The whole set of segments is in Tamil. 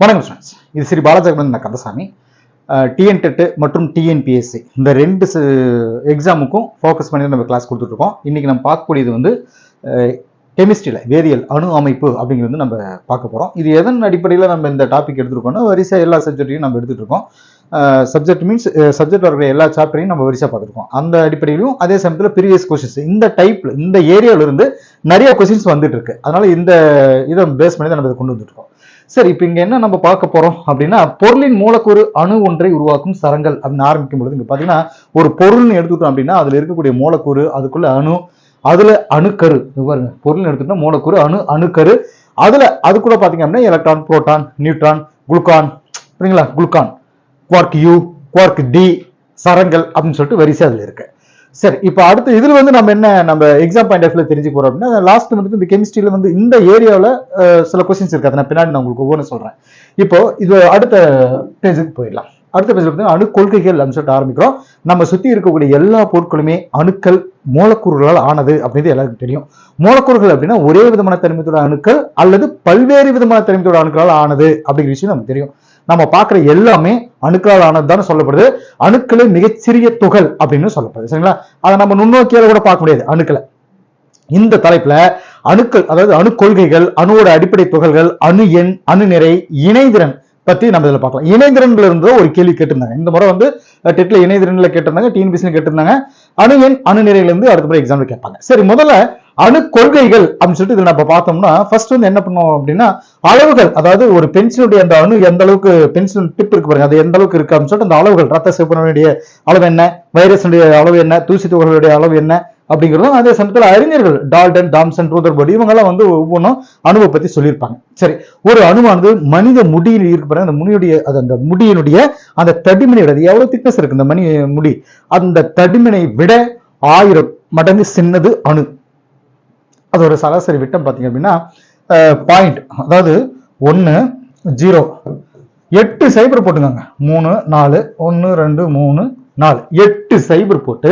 வணக்கம் ஸ்டூடெண்ட்ஸ் இது ஸ்ரீ பாலஜகன் கந்தசாமி. டிஎன்டெட்டு மற்றும் டிஎன்பிஎஸ்சி இந்த ரெண்டு எக்ஸாமுக்கும் ஃபோக்கஸ் பண்ணி நம்ம கிளாஸ் கொடுத்துட்ருக்கோம். இன்றைக்கி நம்ம பார்க்கக்கூடியது வந்து கெமிஸ்ட்ரியில் வேதியியல் அணு அமைப்பு அப்படிங்கிறது வந்து நம்ம பார்க்க போகிறோம் இது எதன் அடிப்படையில் நம்ம இந்த டாபிக் எடுத்துருக்கோம்னா வரிசை எல்லா சப்ஜெக்ட்டையும் நம்ம எடுத்துகிட்டு இருக்கோம் சப்ஜெக்ட் மீன்ஸ் சப்ஜெக்ட் வரக்கூடிய எல்லா சாப்டரையும் நம்ம வரிசையாக பார்த்துருக்கோம். அந்த அடிப்படையிலும் அதே சமயத்தில் ப்ரீவியஸ் கொஸ்டின்ஸ் இந்த டைப்பில் இந்த ஏரியாவிலேருந்து நிறைய கொஸ்டின்ஸ் வந்துட்டு இருக்கு அதனால் இந்த இதை பேஸ் பண்ணி தான் நம்ம கொண்டு வந்துட்டு இருக்கோம் சரி இப்போ இங்கே என்ன நம்ம பார்க்க போகிறோம் அப்படின்னா பொருளின் மூலக்கூறு அணு ஒன்றை உருவாக்கும் சரங்கள் அப்படின்னு ஆரம்பிக்கும் பொழுது இங்கே பார்த்தீங்கன்னா ஒரு பொருள்னு எடுத்துக்கிட்டோம் அப்படின்னா அதில் இருக்கக்கூடிய மூலக்கூறு அதுக்குள்ள அணு அதில் அணுக்கரு. பாருங்க பொருள்னு எடுத்துக்கிட்டோம் மூலக்கூறு அணு அணுக்கரு. அதில் அது கூட பார்த்தீங்க அப்படின்னா எலக்ட்ரான் புரோட்டான் நியூட்ரான் குளுக்கான் அப்படிங்களா gluon quark U quark D சரங்கள் அப்படின்னு சொல்லிட்டு வரிசை அதில் இருக்குது சரி இப்போ அடுத்து இதில் வந்து நம்ம என்ன நம்ம எக்ஸாம் பாயிண்ட் ஆஃப்ல தெரிஞ்சு போறோம் அப்படின்னா லாஸ்ட் வந்து இந்த கெமிஸ்ட்ரியில் வந்து இந்த ஏரியாவில் சில கொஸ்டின்ஸ் இருக்கு. அதை நான் பின்னாடி நான் உங்களுக்கு ஒவ்வொரு சொல்கிறேன் இப்போ இது அடுத்த பேஜுக்கு போயிடலாம். அடுத்த பேஜில் பார்த்தீங்கன்னா அணு கொள்கைகள் அப்படின்னு சொல்லிட்டு ஆரம்பிக்கிறோம். நம்ம சுற்றி இருக்கக்கூடிய எல்லா பொருட்களுமே அணுக்கள் மூலக்கூறுகளால் ஆனது அப்படின்றது எல்லாருக்கும் தெரியும். மூலக்கூறுகள் அப்படின்னா ஒரே விதமான தனிமத்தோட அணுக்கள் அல்லது பல்வேறு விதமான தனிமத்தோட அணுக்களால் ஆனது அப்படிங்கிற விஷயம் நமக்கு தெரியும். நம்ம பார்க்குற எல்லாமே அணுக்களால் ஆனது சொல்லப்படுது. அணுக்களே மிகச்சிறிய துகள் அப்படின்னு சொல்லப்படுது. சரிங்களா? அதை நம்ம நுண்ணோக்கியால கூட பார்க்க முடியாது அணுக்களை. இந்த தலைப்புல அணுக்கள் அதாவது அணு கொள்கைகள் அணுவோட அடிப்படை துகள்கள் அணு எண் அணு நிறை இணைதிறன் பத்தி நம்ம இதில் பார்க்கலாம். இணைதிறன்ல இருந்தோ ஒரு கேள்வி கேட்டிருந்தாங்க. இந்த முறை வந்து டெட்ல இணைதிறன்ல கேட்டிருந்தாங்க டிஎன்பிசில கேட்டிருந்தாங்க. அணு எண் அணு நிறையிலிருந்து அடுத்த முறை எக்ஸாம்ல கேட்பாங்க. சரி முதல்ல அணு கொள்கைகள் அப்படின்னு சொல்லிட்டு இதில் நம்ம பார்த்தோம்னா ஃபர்ஸ்ட் வந்து என்ன பண்ணுவோம் அப்படின்னா அளவுகள் அதாவது ஒரு பென்சிலுடைய அந்த அணு எந்த அளவுக்கு பென்சில் டிப் இருக்கு பாருங்க அது எந்த அளவுக்கு இருக்கு அப்படின்னு சொல்லிட்டு அந்த அளவுகள் ரத்த சிவப்பனுடைய அளவு என்ன வைரஸுடைய அளவு என்ன தூசி துகள்களுடைய அளவு என்ன அப்படிங்கிறதும் அதே சமயத்தில் அறிஞர்கள் டால்டன் டாம்சன் ரூதர்பர்ட் இவங்கெல்லாம் வந்து ஒவ்வொன்றும் அணுவை பற்றி சொல்லியிருப்பாங்க. சரி ஒரு அணுவானது மனித முடியில் இருக்கு பாருங்க அந்த முனியுடைய அது அந்த முடியினுடைய அந்த தடிமனை விட எவ்வளோ திக்னஸ் இருக்கு இந்த மணி முடி. அந்த தடிமனை விட ஆயிரம் மடங்கு சின்னது அணு. அதோட சராசரி விட்டம் பார்த்தீங்க அப்படின்னா பாயிண்ட் அதாவது ஒன்று ஜீரோ எட்டு சைபர் போட்டுக்கோங்க. மூணு நாலு ஒன்று ரெண்டு மூணு நாலு. எட்டு சைபர் போட்டு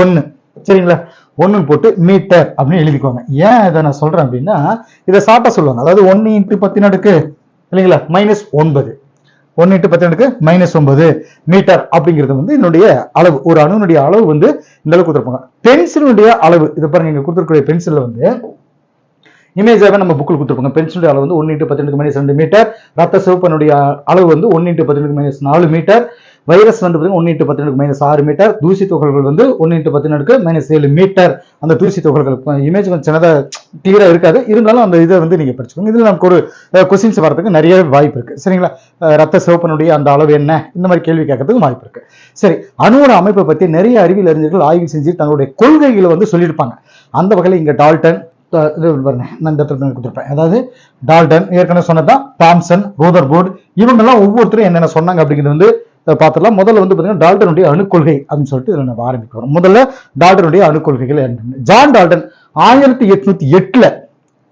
ஒன்று சரிங்களா? ஒன்று போட்டு மீட்டர் அப்படின்னு எழுதிக்கோங்க. ஏன் இதை நான் சொல்கிறேன் அப்படின்னா இதை சாப்பிட்ட சொல்லுவாங்க. அதாவது ஒன்று இன்ட்டு பத்தினடுக்கு இல்லைங்களா? மைனஸ் ஒன்பது. ஒன்று இன்ட்டு மைனஸ் ஒன்பது மீட்டர் அப்படிங்கிறது வந்து என்னுடைய அளவு. ஒரு அணுனுடைய அளவு வந்து இந்த அளவுக்கு கொடுத்துருப்பாங்க. பென்சிலுடைய அளவு இதை பாருங்க இங்க கொடுத்துருக்கூடிய பென்சில்ல வந்து இமேஜாக நம்ம புக்கில் கொடுத்துருப்போம் பென்சிலுடைய அளவு வந்து ஒன்று இன்ட்டு பத்து மைனஸ் ரெண்டு மீட்டர் ரத்த சிவப்பனுடைய அளவு வந்து ஒன்று இன்ட்டு பத்து மைனஸ் நாலு மீட்டர் வைரஸ் வந்து பார்த்தீங்கன்னா ஒன்று இன்ட்டு பத்து மைனஸ் ஆறு மீட்டர் தூசி துகள்கள் வந்து ஒன்று இன்ட்டு பத்து மைனஸ் ஏழு மீட்டர் அந்த தூசி துகள்கள் இமேஜ் கொஞ்சம் சின்னதாக கிளியராக இருக்காது. இருந்தாலும் அந்த இதை வந்து நீங்கள் படிச்சுக்கோங்க. இதில் நமக்கு ஒரு கொஸ்டின்ஸ் வரதுக்கு நிறைய வாய்ப்பு இருக்குது சரிங்களா? ரத்த சிவப்பனுடைய அந்த அளவு என்ன? இந்த மாதிரி கேள்வி கேட்கறதுக்கு வாய்ப்பு இருக்குது சரி அணுவோட அமைப்பை பற்றி நிறைய அறிவியல் அறிஞர்கள் ஆய்வு செஞ்சு தங்களுடைய கொள்கைகளை வந்து சொல்லியிருப்பாங்க. அந்த வகையில் இங்கே டால்டன் இது பாருங்க. நான் இந்த இடத்துல கொடுத்துருப்பேன். அதாவது டால்டன் ஏற்கனவே சொன்னதான் தாம்சன் ரோதர்போர்ட் இவங்கெல்லாம் ஒவ்வொருத்தரும் என்னென்ன சொன்னாங்க அப்படிங்கிறது வந்து பார்த்துலாம் முதல்ல வந்து பார்த்தீங்கன்னா டால்டனுடைய அணுக்கொள்கை அப்படின்னு சொல்லிட்டு இதில் நம்ம ஆரம்பிக்கிறோம் முதல்ல டால்டனுடைய அணுக்கொள்கைகள் என்னென்ன? ஜான் டால்டன் ஆயிரத்தி எட்நூத்தி எட்டுல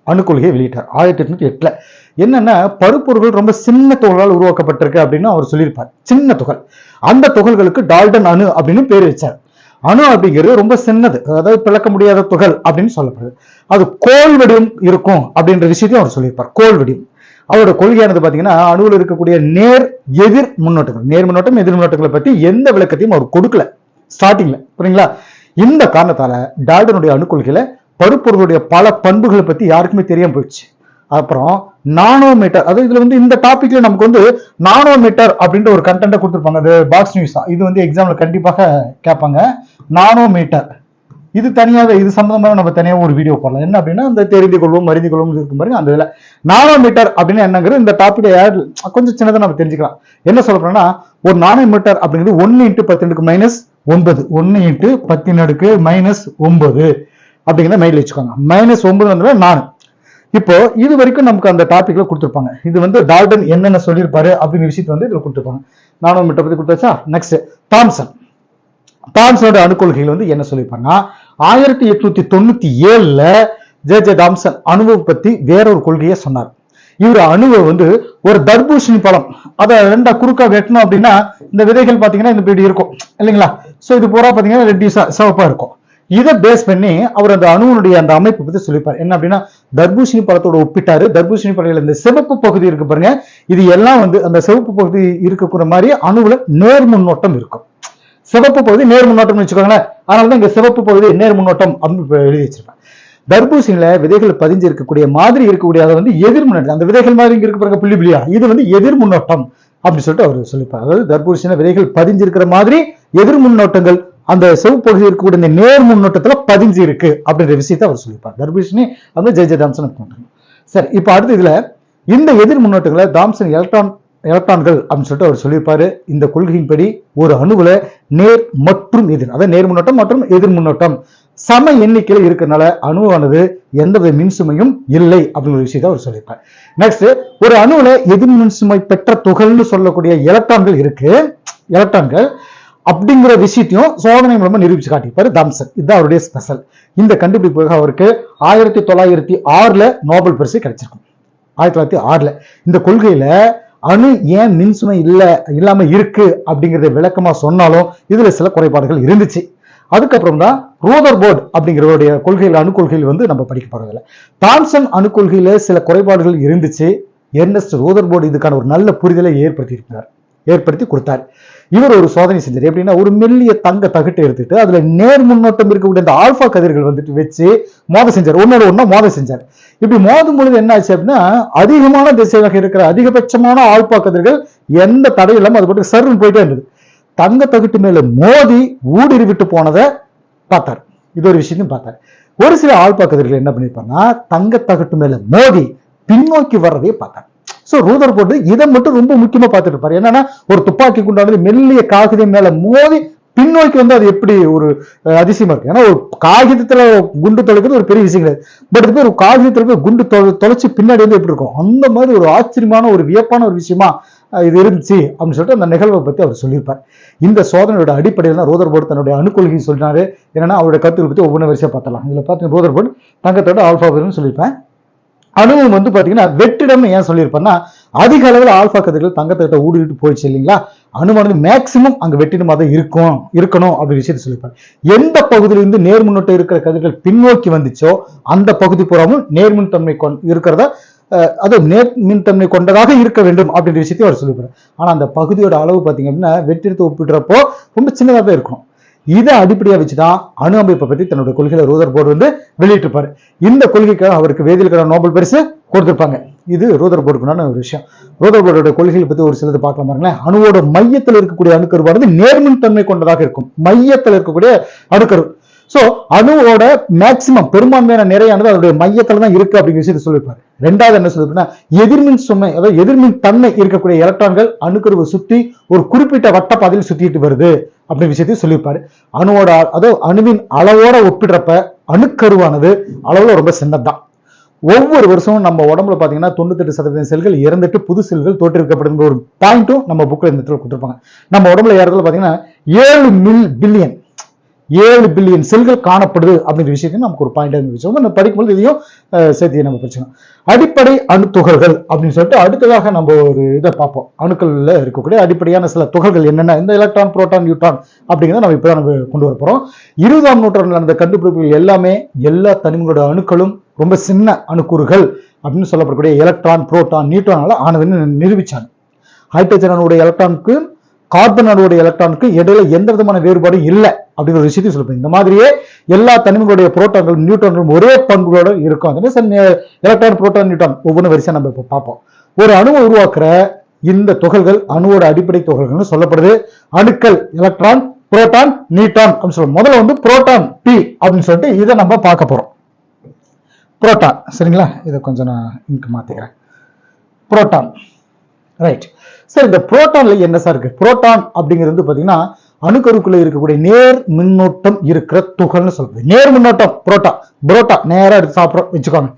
அணுக்கொள்கையை வெளியிட்டார். ஆயிரத்தி எட்நூத்தி எட்டுல. என்னன்னா பருப்பொருள்கள் ரொம்ப சின்ன துகளால் உருவாக்கப்பட்டிருக்கு அப்படின்னு அவர் சொல்லியிருப்பார். சின்ன துகள். அந்த துகள்களுக்கு டால்டன் அணு அப்படின்னு பேர் வச்சார். அணு அப்படிங்கிறது ரொம்ப சின்னது. அதாவது பிளக்க முடியாத துகள் அப்படின்னு சொல்லப்படுது. அது கோல் வடிவம் இருக்கும் அப்படின்ற விஷயத்தையும் அவர் சொல்லியிருப்பார். கோல் வடிவம் அவரோட கொள்கையானது பார்த்தீங்கன்னா அணுவில் இருக்கக்கூடிய நேர் எதிர் முன்னோட்டங்கள். நேர் முன்னோட்டம் எதிர் முன்னோட்டங்களை பற்றி எந்த விளக்கத்தையும் அவர் கொடுக்கல. ஸ்டார்டிங்ல புரியுங்களா இந்த காரணத்தால டால்டனுடைய அணுக்கொள்கையில பருப்பொருளுடைய பல பண்புகளை பத்தி யாருக்குமே தெரியாம போயிடுச்சு. அப்புறம் நானோமீட்டர் அது இதுல வந்து இந்த டாபிக்ல நமக்கு வந்து நானோமீட்டர் அப்படின்ற ஒரு கண்டென்ட்டை கொடுத்துருப்பாங்க. அது பாக்ஸ் நியூஸ் தான். இது வந்து எக்ஸாம்ல கண்டிப்பாக கேட்பாங்க. நானோமீட்டர். இது தனியாக இது சம்பந்தமாக நம்ம தனியாக ஒரு வீடியோ போடலாம். என்ன அப்படின்னா இந்த தெரிந்து கொள்வோம் மறிந்து கொள்வோம் இருக்கும் பாருங்க அந்த இதில். நானோமீட்டர் அப்படின்னு என்னங்கிறது இந்த டாபிக் கொஞ்சம் சின்னதாக நம்ம தெரிஞ்சுக்கலாம். என்ன சொல்ல ஒரு நானோமீட்டர் அப்படிங்கிறது ஒன்று இன்ட்டு பத்து மைனஸ் ஒன்பது. ஒன்று இன்ட்டு பத்தினடுக்கு மைனஸ் ஒன்பது அப்படிங்கிறத மைண்டில் வச்சுக்கோங்க. மைனஸ் ஒன்பது வந்து நான். இப்போ இது வரைக்கும் நமக்கு அந்த டாபிக்ல கொடுத்துருப்பாங்க. இது வந்து டால்டன் என்னென்ன சொல்லியிருப்பாரு அப்படிங்கிற விஷயத்தை வந்து இதில் கொடுத்துருப்பாங்க. நானோமீட்டர் பற்றி கொடுத்தாச்சா? நெக்ஸ்ட் தாம்சன் தாம்சனோட அணுக்கொள்கைகள் வந்து என்ன சொல்லியிருப்பாங்கன்னா ஆயிரத்தி எட்நூத்தி தொண்ணூத்தி ஏழுல ஜே ஜே தாம்சன் அணுவை பத்தி வேறொரு கொள்கையை சொன்னார். இவர் அணுவை வந்து ஒரு தர்பூஷணி பழம் அதை ரெண்டா குறுக்கா வெட்டணும் அப்படின்னா இந்த விதைகள் பாத்தீங்கன்னா இந்த இப்படி இருக்கும் இல்லைங்களா? சோ இது பூரா பாத்தீங்கன்னா ரெட்டியூஸா சிவப்பா இருக்கும். இதை பேஸ் பண்ணி அவர் அந்த அணுவனுடைய அந்த அமைப்பு பத்தி சொல்லிப்பார் என்ன அப்படின்னா தர்பூஷணி பழத்தோட ஒப்பிட்டாரு. தர்பூஷணி பழையில இந்த சிவப்பு பகுதி இருக்கு பாருங்க. இது எல்லாம் வந்து அந்த சிவப்பு பகுதி இருக்கக்கூடிய மாதிரி அணுவுல நேர் முன்னோட்டம் இருக்கும். சிவப்பு பகுதி நேர் முன்னோட்டம்னு வச்சுக்கோங்களேன். அதனால தான் இங்க சிவப்பு பகுதி நேர் முன்னோட்டம் அப்படின்னு எழுதி வச்சிருப்பேன். தர்பூசணியில விதைகள் பதிஞ்சு இருக்கக்கூடிய மாதிரி இருக்கக்கூடிய அதை வந்து எதிர் முன்னோட்டம். அந்த விதைகள் மாதிரி இங்க இருக்க பாருங்க புள்ளி புள்ளியா. இது வந்து எதிர் முன்னோட்டம் அப்படின்னு சொல்லிட்டு அவர் சொல்லிப்பார். அதாவது தர்பூசணியில விதைகள் பதிஞ்சு இருக்கிற மாதிரி எதிர் முன்னோட்டங்கள் அந்த சிவப்பு பகுதி இருக்கக்கூடிய இந்த நேர் முன்னோட்டத்துல பதிஞ்சு இருக்கு அப்படின்ற விஷயத்தை அவர் சொல்லிப்பார். தர்பூஷணி வந்து ஜெய ஜெய தாம்சன் சரி இப்போ அடுத்து இதுல இந்த எதிர் முன்னோட்டங்களை தாம்சன் எலக்ட்ரான் எலக்ட்ரான்கள் அப்படின்னு சொல்லிட்டு அவர் சொல்லியிருப்பாரு. இந்த கொள்கையின்படி ஒரு அணுவில் நேர் மற்றும் எதிர். அதாவது நேர் முன்னோட்டம் மற்றும் எதிர் முன்னோட்டம். சம எண்ணிக்கையில் இருக்கிறனால அணுவானது எந்தவித மின்சுமையும் இல்லை அப்படிங்கிற விஷயத்தை அவர் சொல்லியிருப்பார். நெக்ஸ்ட் ஒரு அணுவில் எதிர் மின்சுமை பெற்ற துகள்னு சொல்லக்கூடிய எலக்ட்ரான்கள் இருக்கு. எலக்ட்ரான்கள் அப்படிங்கிற விஷயத்தையும் சோதனை மூலமா நிரூபிச்சு காட்டியிருப்பாரு தாம்சன். இதுதான் அவருடைய ஸ்பெஷல் இந்த கண்டுபிடிப்புக்காக அவருக்கு ஆயிரத்தி தொள்ளாயிரத்தி ஆறுல நோபல் பரிசு கிடைச்சிருக்கும் ஆயிரத்தி தொள்ளாயிரத்தி ஆறுல. இந்த கொள்கையில அணு ஏன் மின்சுமை இல்லை இல்லாம இருக்கு அப்படிங்கிறத விளக்கமா சொன்னாலும் இதுல சில குறைபாடுகள் இருந்துச்சு. அதுக்கப்புறம் தான் ரோதர் போர்டு அப்படிங்கிறவருடைய கொள்கையில் அணு கொள்கையில் வந்து நம்ம படிக்க போகிறதில்ல தாம்சன் அணு கொள்கையில சில குறைபாடுகள் இருந்துச்சு. எர்னஸ்ட் ரோதர் போர்டு இதுக்கான ஒரு நல்ல புரிதலை ஏற்படுத்தி இருக்கிறார் ஏற்படுத்தி கொடுத்தார். இவர் ஒரு சோதனை செஞ்சார். எப்படின்னா ஒரு மெல்லிய தங்க தகட்டை எடுத்துட்டு அதுல நேர் முன்னோட்டம் இருக்கக்கூடிய அந்த ஆல்பா கதிர்கள் வந்துட்டு வச்சு மோத செஞ்சார். ஒன்னோட ஒன்னா மோத செஞ்சார். இப்படி மோதும் பொழுது என்ன ஆச்சு அப்படின்னா அதிகமான திசையாக இருக்கிற அதிகபட்சமான ஆல்பா எந்த தடையும் அது போட்டு சருன்னு போயிட்டே இருந்தது. தங்க தகட்டு மேல மோதி ஊடுருவி விட்டு போனதை பார்த்தார். இது ஒரு விஷயத்தையும் பார்த்தார். ஒரு சில ஆல்பா என்ன பண்ணியிருப்பாங்கன்னா தங்க தகுட்டு மேல மோதி பின்னோக்கி வர்றதையே பார்த்தார் ஸோ ரூதர் போட்டு இதை மட்டும் ரொம்ப முக்கியமா பார்த்துட்டு இருப்பாரு. என்னன்னா ஒரு துப்பாக்கி குண்டானது மெல்லிய காகிதம் மேல மோதி பின்னோக்கி வந்து அது எப்படி ஒரு அதிசயமா இருக்கு. ஏன்னா ஒரு காகிதத்துல குண்டு தொலைக்கிறது ஒரு பெரிய விஷயம் கிடையாது. பட் இது ஒரு காகிதத்துல போய் குண்டு தொலை- தொலைச்சு பின்னாடி வந்து எப்படி இருக்கும்? அந்த மாதிரி ஒரு ஆச்சரியமான ஒரு வியப்பான ஒரு விஷயமா இது இருந்துச்சு அப்படின்னு சொல்லிட்டு அந்த நிகழ்வை பத்தி அவர் சொல்லியிருப்பார். இந்த சோதனையோட அடிப்படையில் தான் ரோதர் போர்டு தன்னுடைய அணுக்கொள்கையும் சொன்னாரு என்னன்னா அவருடைய கருத்துக்கள் பத்தி ஒவ்வொரு வரிசையா பார்த்தலாம் இதுல பார்த்தீங்கன்னா ரோதர் போர்டு தங்கத்தோட ஆல்ஃபாபர்னு சொல்லியிருப்பேன் அணுவும் வந்து பாத்தீங்கன்னா வெற்றிடம் ஏன் சொல்லியிருப்பேன்னா அதிக அளவில் ஆல்பா கதிர்கள் தங்கத்தை ஊடிட்டு போயிடுச்சு இல்லைங்களா? அனுமானது மேக்சிமம் அங்க வெற்றிடமா தான் இருக்கும் இருக்கணும் அப்படி விஷயத்தை சொல்லியிருப்பாரு. எந்த பகுதியிலிருந்து நேர்முன்னோட்டம் இருக்கிற கதிர்கள் பின்னோக்கி வந்துச்சோ அந்த பகுதி புறமும் நேர்மின் தன்மை கொண் இருக்கிறத அது நேர்மின் தன்மை கொண்டதாக இருக்க வேண்டும் அப்படின்ற விஷயத்தையும் அவர் சொல்லியிருப்பாரு. ஆனா அந்த பகுதியோட அளவு பாத்தீங்க அப்படின்னா வெற்றிடத்தை ஒப்பிடுறப்போ ரொம்ப சின்னதாக தான் இருக்கும். இதை அடிப்படையா வச்சுதான் அணு அமைப்பை பத்தி தன்னுடைய கொள்கையில ரூதர் போர்டு வந்து வெளியிட்டிருப்பாரு. இந்த கொள்கைக்காக அவருக்கு வேதியியலுக்கான நோபல் பரிசு கொடுத்திருப்பாங்க. இது ரூதர்போர்டுக்குண்டான ஒரு விஷயம். ரூதர்போர்டோட கொள்கைகளை பத்தி ஒரு சிலது பார்க்கலாம் பாருங்களேன். அணுவோட மையத்தில் இருக்கக்கூடிய அணுக்கருவானது நேர்மின் தன்மை கொண்டதாக இருக்கும். மையத்தில் இருக்கக்கூடிய அணுக்கரு. சோ அணுவோட மேக்சிமம் பெரும்பான்மையான நிறையானது அதோடைய மையத்தில் தான் இருக்கு அப்படிங்கிற விஷயத்தை சொல்லியிருப்பாரு. ரெண்டாவது என்ன சொல்லிருப்பா எதிர்மின் சுமை அதாவது எதிர்மின் தன்மை இருக்கக்கூடிய எலக்ட்ரான்கள் அணுக்கருவை சுத்தி ஒரு குறிப்பிட்ட வட்ட பாதையில் சுத்திட்டு வருது அப்படின்ற விஷயத்தையும் சொல்லியிருப்பாரு. அணுவோட அதாவது அணுவின் அளவோட ஒப்பிடுறப்ப அணுக்கருவானது அளவுல ரொம்ப சின்னதுதான். ஒவ்வொரு வருஷமும் நம்ம உடம்புல பார்த்தீங்கன்னா தொண்ணூத்தெட்டு சதவீதம் செல்கள் இறந்துட்டு புது செல்கள் தோற்றுவிக்கப்படுங்கிற ஒரு பாயிண்ட்டும் நம்ம புக்கில் இந்த இடத்துல கொடுத்துருப்பாங்க. நம்ம உடம்புல ஏறதுல பாத்தீங்கன்னா ஏழு மில் பில்லியன் ஏழு பில்லியன் செல்கள் காணப்படுது அப்படிங்கிற விஷயத்தையும் நமக்கு ஒரு பாயிண்ட் விஷயம் நம்ம படிக்கும்போது இதையும் சேர்த்தியை நம்ம படிச்சுக்கணும் அடிப்படை அணுத்துகள்கள் அப்படின்னு சொல்லிட்டு அடுத்ததாக நம்ம ஒரு இதை பார்ப்போம். அணுக்கள்ல இருக்கக்கூடிய அடிப்படையான சில துகள்கள் என்னென்ன? இந்த எலக்ட்ரான் புரோட்டான் நியூட்ரான் அப்படிங்கிறத நம்ம இப்போ நம்ம கொண்டு வர போகிறோம் இருபதாம் நூற்றாண்டில் நடந்த கண்டுபிடிப்புகள் எல்லாமே எல்லா தனிமங்களோட அணுக்களும் ரொம்ப சின்ன அணுக்கூறுகள் அப்படின்னு சொல்லப்படக்கூடிய எலக்ட்ரான் புரோட்டான் நியூட்ரானால ஆனதுன்னு நிரூபிச்சாங்க. ஹைட்ரஜன் அணுடைய எலக்ட்ரானுக்கு கார்பன் அணுடைய எலக்ட்ரானுக்கு இடையில எந்த விதமான வேறுபாடும் இல்லை அப்படிங்கிற ஒரு விஷயத்தையும் சொல்லுங்க இந்த மாதிரியே எல்லா தனிமங்களுடைய புரோட்டான்கள் நியூட்ரான்களும் ஒரே பண்புகளோட இருக்கும். அதனால எலக்ட்ரான் புரோட்டான் நியூட்ரான் ஒவ்வொன்று வரிசையாக நம்ம இப்போ பார்ப்போம். ஒரு அணுவை உருவாக்குற இந்த துகள்கள் அணுவோட அடிப்படை துகள்கள்னு சொல்லப்படுது. அணுக்கள் எலக்ட்ரான் புரோட்டான் நியூட்ரான் அப்படின்னு சொல்லுவோம். முதல்ல வந்து புரோட்டான் பி அப்படின்னு சொல்லிட்டு இதை நம்ம பார்க்க போறோம். புரோட்டான் சரிங்களா? இதை கொஞ்சம் நான் இங்கு மாத்திக்கிறேன். புரோட்டான் ரைட் சரி இந்த புரோட்டான்ல என்ன சார் இருக்கு? புரோட்டான் அப்படிங்கிறது வந்து பாத்தீங்கன்னா அணுக்கருக்குள்ள இருக்கக்கூடிய நேர் மின்னோட்டம் இருக்கிற துகள்னு சொல்றது. நேர் மின்னோட்டம் புரோட்டான் புரோட்டா நேரா எடுத்து சாப்பிட்றோம் வச்சுக்கோங்க.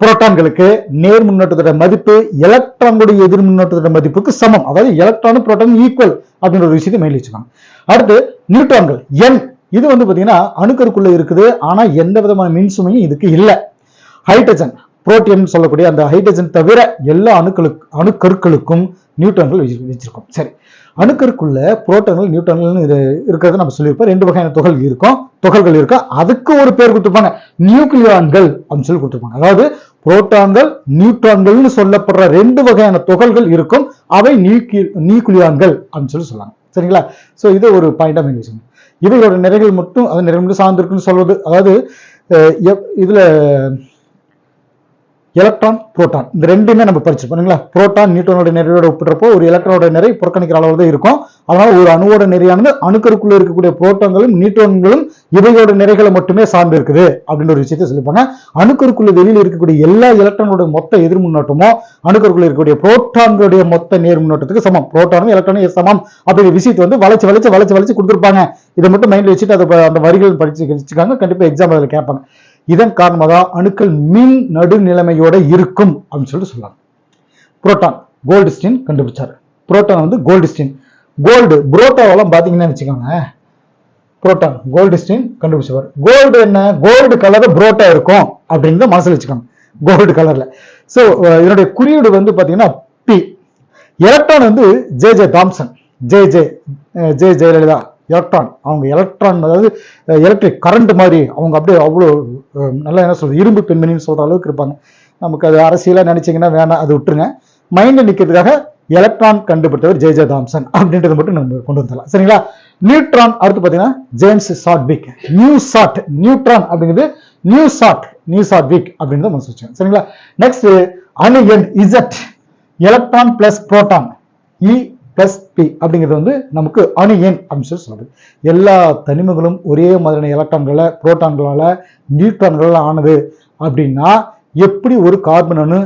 புரோட்டான்களுக்கு நேர் மின்னோட்டத்தோட மதிப்பு எலக்ட்ரான்களுடைய எதிர் மின்னோட்டத்தோட மதிப்புக்கு சமம். அதாவது எலக்ட்ரானும் புரோட்டான் ஈக்குவல் அப்படின்ற ஒரு விஷயத்தை மெயில் வச்சுக்கோங்க. அடுத்து நியூட்ரான்கள் என் இது வந்து பாத்தீங்கன்னா அணுக்கருக்குள்ள இருக்குது ஆனா எந்த விதமான மின்சுமையும் இதுக்கு இல்லை. ஹைட்ரஜன் புரோட்டியம் சொல்லக்கூடிய அந்த ஹைட்ரஜன் தவிர எல்லா அணுக்களுக்கு அணுக்கருக்களுக்கும் நியூட்டன்கள் வச்சிருக்கும் வச்சிருக்கோம். சரி. அணுக்கருக்குள்ள புரோட்டன்கள் நியூட்டன்கள் இது இருக்கிறத நம்ம சொல்லியிருப்போம். ரெண்டு வகையான துகள் இருக்கும். துகள்கள் இருக்கும் அதுக்கு ஒரு பேர் கொடுத்துருப்பாங்க. நியூக்ளியான்கள் அப்படின்னு சொல்லி கொடுத்துருப்பாங்க. அதாவது புரோட்டான்கள் நியூட்ரான்கள்னு சொல்லப்படுற ரெண்டு வகையான துகள்கள் இருக்கும். அவை நியூக்ளி நியூக்ளியான்கள் அப்படின்னு சொல்லி சொல்லுவாங்க சரிங்களா? ஸோ இது ஒரு பாயிண்ட் மெயின் விஷயம் இவைகளோட நிறைகள் மட்டும் அது நிறைய மட்டும் சார்ந்திருக்குன்னு சொல்வது அதாவது எப்- இதுல எலக்ட்ரான் புரோட்டான். இந்த ரெண்டுமே நம்ம படிச்சிருப்போம் இல்லைங்களா? புரோட்டான் நியூட்டனோட நிறையோட ஒப்பிடுறப்போ ஒரு எலக்ட்ரானோட நிறை புறக்கணிக்கிற அளவு தான் இருக்கும். அதனால ஒரு அணுவோட நிறையானது அணுக்கருக்குள்ள இருக்கக்கூடிய புரோட்டான்களும் நியூட்ரான்களும் இவையோட நிறைகளை மட்டுமே சார்ந்து இருக்குது அப்படின்ற ஒரு விஷயத்தை சொல்லிப்பாங்க அணுக்கருக்குள்ள வெளியில் இருக்கக்கூடிய எல்லா எலக்ட்ரானோட மொத்த எதிர் முன்னோட்டமோ அணுக்கருக்குள்ள இருக்கக்கூடிய புரோட்டான்களுடைய மொத்த நேர் முன்னோட்டத்துக்கு சமம். புரோட்டானும் எலக்ட்ரானும் சமம். அப்படிங்கிற விஷயத்தை வந்து வளைச்சு வளைச்சு வளைச்சு வளைச்சு கொடுத்துருப்பாங்க. இதை மட்டும் மைண்ட்ல வச்சுட்டு அதை அந்த வரிகள் படிச்சு வச்சுக்காங்க கண்டிப்பா எக்ஸாம் அதில் கேட்பாங்க. இதன் காரணமாக தான் அணுக்கள் மின் நடுநிலைமையோட இருக்கும் அப்படின்னு சொல்லிட்டு சொல்லலாம் புரோட்டான் கோல்டுஸ்டின் கண்டுபிடிச்சார். புரோட்டான் வந்து கோல்டுஸ்டின் கோல்டு புரோட்டாவெல்லாம் பார்த்தீங்கன்னா வச்சுக்கோங்க புரோட்டான் கோல்டுஸ்டின் கண்டுபிடிச்சவர். கோல்டு என்ன? கோல்டு கலர் புரோட்டா இருக்கும் அப்படின்னு மனசில் வச்சுக்கோங்க. கோல்டு கலர்ல ஸோ இதனுடைய குறியீடு வந்து பார்த்தீங்கன்னா பி எலக்ட்ரான் வந்து J J Thomson. J J J Jayalalitha electron அவங்க எலக்ட்ரான் அதாவது எலக்ட்ரிக் கரண்ட் மாதிரி அவங்க அப்படியே அவ்வளோ நல்லா என்ன சொல்றது இரும்பு பெண்மணின்னு சொல்ற அளவுக்கு இருப்பாங்க. நமக்கு அது அரசியலாக நினைச்சீங்கன்னா வேணாம் அது விட்டுருங்க. மைண்டில் நிற்கிறதுக்காக எலக்ட்ரான் கண்டுபிடித்தவர் ஜே ஜே தாம்சன் அப்படின்றத மட்டும் நம்ம கொண்டு வந்துடலாம். சரிங்களா? நியூட்ரான் அடுத்து பார்த்தீங்கன்னா James Chadwick. New Chad neutron அப்படிங்கிறது நியூ சாட் நியூ சாட்விக் அப்படின்றத மனசு வச்சுக்கோங்க சரிங்களா? நெக்ஸ்ட் அணு எண் Z electron plus proton E plus P அப்படிங்கிறது வந்து நமக்கு அணு எண் அப்படின்னு சொல்லி சொல்லுது. எல்லா தனிமங்களும் ஒரே மாதிரியான எலக்ட்ரான்களை புரோட்டான்களால் நியூட்ரான்களால் ஆனது அப்படின்னா எப்படி ஒரு கார்பன் அணு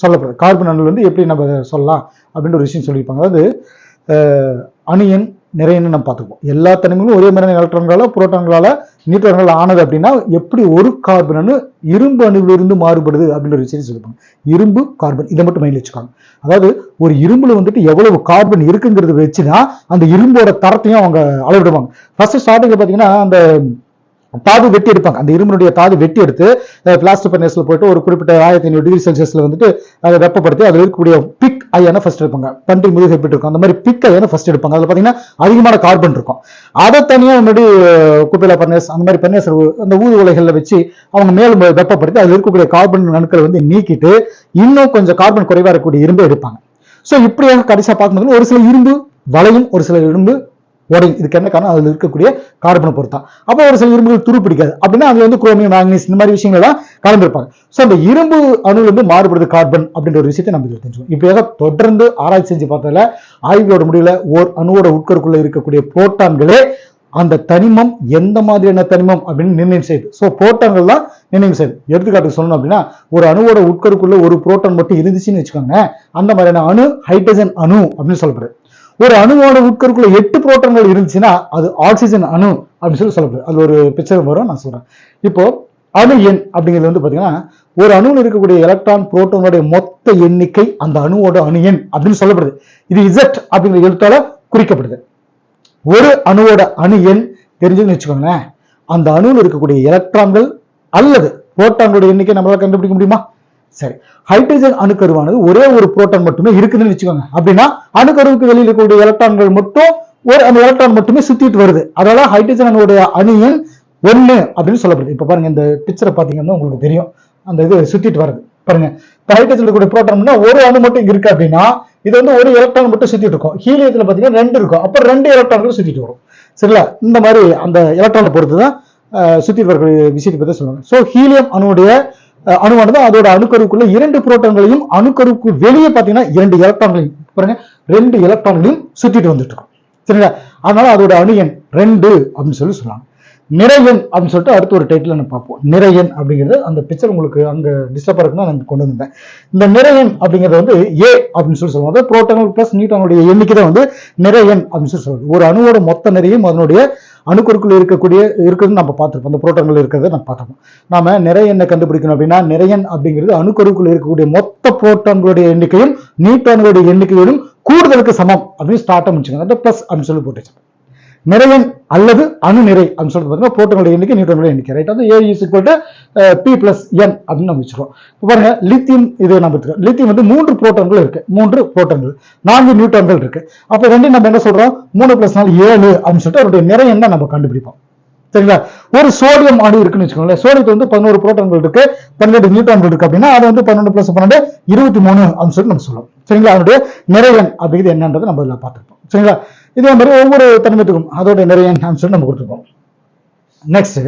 சொல்லப்படுது. கார்பன் அணு வந்து எப்படி நம்ம சொல்லலாம் அப்படின்ற ஒரு விஷயம் சொல்லியிருப்பாங்க. அதாவது அஹ், அணு எண் நிறையன்னு நம்ம பார்த்துக்குவோம். எல்லா தனிமங்களும் ஒரே மாதிரியான எலக்ட்ரான்களால புரோட்டான்களால நியூட்ரான்கள் ஆனது அப்படின்னா எப்படி ஒரு கார்பன் அணு இரும்பு அணுவிலிருந்து மாறுபடுது அப்படின்ற விஷயம் விஷயத்தை இரும்பு கார்பன் இதை மட்டும் மைண்டில் வச்சுக்காங்க. அதாவது ஒரு இரும்புல வந்துட்டு எவ்வளவு கார்பன் இருக்குங்கிறத வச்சுன்னா அந்த இரும்போட தரத்தையும் அவங்க அளவிடுவாங்க. ஃபர்ஸ்ட் ஸ்டார்டிங்ல பார்த்தீங்கன்னா அந்த தாது வெட்டி எடுப்பாங்க. அந்த இரும்புடைய தாது வெட்டி எடுத்து பிளாஸ்டிக் பர்னேஸ்ல போயிட்டு ஒரு குறிப்பிட்ட ஆயிரத்தி ஐநூறு டிகிரி செல்சியஸ்ல வந்துட்டு அதை வெப்பப்படுத்தி அதில் இருக்கக்கூடிய பிக் ஐயான ஃபர்ஸ்ட் எடுப்பாங்க. பன்றி முதுகு எப்படி இருக்கும். அந்த மாதிரி பிக் ஐயான ஃபர்ஸ்ட் எடுப்பாங்க. அதில் பார்த்தீங்கன்னா அதிகமான கார்பன் இருக்கும். அதை தனியாக முன்னாடி குப்பையில பர்னேஸ் அந்த மாதிரி பர்னேஸ் அந்த ஊது உலைகள்ல வச்சு அவங்க மேலும் வெப்பப்படுத்தி அதில் இருக்கக்கூடிய கார்பன் அணுக்களை வந்து நீக்கிட்டு இன்னும் கொஞ்சம் கார்பன் குறைவா இருக்கக்கூடிய இரும்பு எடுப்பாங்க. ஸோ இப்படியாக கடைசியாக பார்க்கும்போது ஒரு சில இரும்பு வளையும் ஒரு சில இரும்பு உடையும் இதுக்கு என்ன காரணம்? அதில் இருக்கக்கூடிய கார்பனை பொறுத்தான் அப்போ ஒரு சில இரும்புகள் துரு பிடிக்காது. அப்படின்னா அது வந்து குரோமியம் மேக்னீஸ் இந்த மாதிரி விஷயங்கள் எல்லாம் கலந்துருப்பாங்க. ஸோ அந்த இரும்பு அணுல வந்து மாறுபடுது கார்பன் அப்படின்ற ஒரு விஷயத்தை நம்ம இதில் தெரிஞ்சுக்கணும். இப்படியாக தொடர்ந்து ஆராய்ச்சி செஞ்சு பார்த்ததில் ஆய்வோட முடிவில் ஓர் அணுவோட உட்கருக்குள்ளே இருக்கக்கூடிய புரோட்டான்களே அந்த தனிமம் எந்த மாதிரியான தனிமம் அப்படின்னு நிர்ணயம் செய்யுது. ஸோ புரோட்டான்கள் தான் நிர்ணயம் செய்யுது. எடுத்துக்காட்டுக்கு சொல்லணும் அப்படின்னா ஒரு அணுவோட உட்கருக்குள்ள ஒரு புரோட்டான் மட்டும் இருந்துச்சுன்னு வச்சுக்கோங்க அந்த மாதிரியான அணு ஹைட்ரஜன் அணு அப்படின்னு சொல்லப்படுது. ஒரு அணுவோட உட்கருக்குள்ள எட்டு புரோட்டான்கள் இருந்துச்சுன்னா அது ஆக்சிஜன் அணு அப்படின்னு சொல்லி சொல்லப்படுது. அது ஒரு பிக்சர் வரும் நான் சொல்றேன். இப்போ அணு எண் அப்படிங்கிறது வந்து பாத்தீங்கன்னா ஒரு அணுவில் இருக்கக்கூடிய எலக்ட்ரான் புரோட்டோனுடைய மொத்த எண்ணிக்கை அந்த அணுவோட அணு எண் அப்படின்னு சொல்லப்படுது. இது இசட் அப்படிங்கிற எழுத்தால குறிக்கப்படுது. ஒரு அணுவோட அணு எண் தெரிஞ்சுன்னு வச்சுக்கோங்களேன் அந்த அணுவில் இருக்கக்கூடிய எலக்ட்ரான்கள் அல்லது புரோட்டான்களுடைய எண்ணிக்கை நம்மளால கண்டுபிடிக்க முடியுமா? சரி. ஹைட்ரஜன் அணுக்கருவானது ஒரே ஒரு புரோட்டான் மட்டுமே இருக்குதுன்னு வச்சுக்கோங்க. அப்படின்னா அணுக்கருவுக்கு வெளியில் இருக்கக்கூடிய எலக்ட்ரான்கள் மட்டும் ஒரு அந்த எலக்ட்ரான் மட்டுமே சுத்திட்டு வருது. அதாவது ஹைட்ரஜன் அணுடைய அணு எண் ஒண்ணு அப்படின்னு சொல்லப்படுது. இப்ப பாருங்க இந்த பிக்சரை பாத்தீங்கன்னா உங்களுக்கு தெரியும். அந்த இது சுத்திட்டு வருது. பாருங்க. ஹைட்ரஜன் இருக்கக்கூடிய புரோட்டான்னா ஒரு அணு மட்டும் இங்க இருக்கு அப்படின்னா இது வந்து ஒரு எலக்ட்ரான் மட்டும் சுத்திட்டு இருக்கும். ஹீலியத்துல பாத்தீங்கன்னா ரெண்டு இருக்கும். அப்ப ரெண்டு எலக்ட்ரான்கள் சுத்திட்டு வரும். சரிங்களா? இந்த மாதிரி அந்த எலக்ட்ரானை பொறுத்து தான் சுத்திட்டு வரக்கூடிய விஷயத்தை பத்தி சொல்லுவாங்க. ஸோ ஹீலியம் அணுடைய அணுவானது. அதோட அணுக்கருக்குள்ள இரண்டு புரோட்டான்களையும் அணுக்கருவுக்கு வெளியே பாத்தீங்கன்னா இரண்டு எலக்ட்ரான்களையும். பாருங்க ரெண்டு எலக்ட்ரான்களையும் சுத்திட்டு வந்துட்டு இருக்கும். சரிங்களா? அதனால அதோட அணு எண் ரெண்டு அப்படின்னு சொல்லி சொல்லுவாங்க நிறையன் அப்படின்னு சொல்லிட்டு அடுத்த ஒரு டைட்டில் நம்ம பார்ப்போம். நிறையன் அப்படிங்கிறது அந்த பிக்சர் உங்களுக்கு அங்க டிஸ்டர்ப் இருக்குன்னா நான் கொண்டு வந்தேன் இந்த நிறையன் அப்படிங்கிறது வந்து ஏ அப்படின்னு சொல்லி சொல்லுவாங்க. அதாவது புரோட்டான்கள் பிளஸ் நியூட்ரானுடைய எண்ணிக்கை தான் வந்து நிறையன் அப்படின்னு சொல்லி சொல்லுவாங்க. ஒரு அணுவோட மொத்த நிறையும் அதனுடைய அணுக்கருக்குள்ள இருக்கக்கூடிய இருக்குதுன்னு நம்ம பார்த்துருப்போம். அந்த புரோட்டான்கள் இருக்கிறத நம்ம பார்த்துருப்போம். நாம நிறைய எண்ணை கண்டுபிடிக்கணும் அப்படின்னா நிறையன் அப்படிங்கிறது அணுக்கருக்குள்ள இருக்கக்கூடிய மொத்த புரோட்டான்களுடைய எண்ணிக்கையும் நியூட்ரான்களுடைய எண்ணிக்கையிலும் கூடுதலுக்கு சமம் அப்படின்னு ஸ்டார்ட் முடிச்சுக்கோங்க அந்த பிளஸ் அப்படின்னு சொல்லி போட்டு வச்சிருப்போம். நிறையன் அல்லது அணு நிறை அப்படின்னு சொல்லிட்டு பார்த்தீங்கன்னா புரோட்டான்களுடைய எண்ணிக்கை நியூட்ரான்களுடைய எண்ணிக்கை. ரைட் வந்து A is equal P plus N அப்படின்னு நம்ம வச்சுருக்கோம். இப்போ பாருங்க லித்தியம் இது நம்ம எடுத்துக்கோம். லித்தியம் வந்து மூன்று புரோட்டன்கள் இருக்கு. மூன்று புரோட்டன்கள். நான்கு நியூட்ரான்கள் இருக்கு. அப்போ ரெண்டு நம்ம என்ன சொல்றோம்? மூணு பிளஸ் நாலு ஏழு அப்படின்னு சொல்லிட்டு அவருடைய நிறையன் தான் நம்ம கண்டுபிடிப்போம். சரிங்களா? ஒரு சோடியம் அணு இருக்குன்னு வச்சுக்கோங்களேன். சோடியத்தில் வந்து பதினோரு புரோட்டான்கள் இருக்கு. பன்னெண்டு நியூட்ரான்கள் இருக்கு அப்படின்னா அது வந்து பன்னெண்டு பிளஸ் பன்னெண்டு இருபத்தி மூணு அப்படின்னு சொல்லிட்டு நம்ம சொல்லுவோம் சரிங்களா? அதனுடைய நிறையன் அப்படிங்கிறது என்னன்றது நம்ம இதில் பார்த்துருப்போம். சரிங்களா? இதே மாதிரி ஒவ்வொரு தனிமத்துக்கும் அதோட நிறைய ஆன்சர் நம்ம கொடுத்துருப்போம் நெக்ஸ்ட்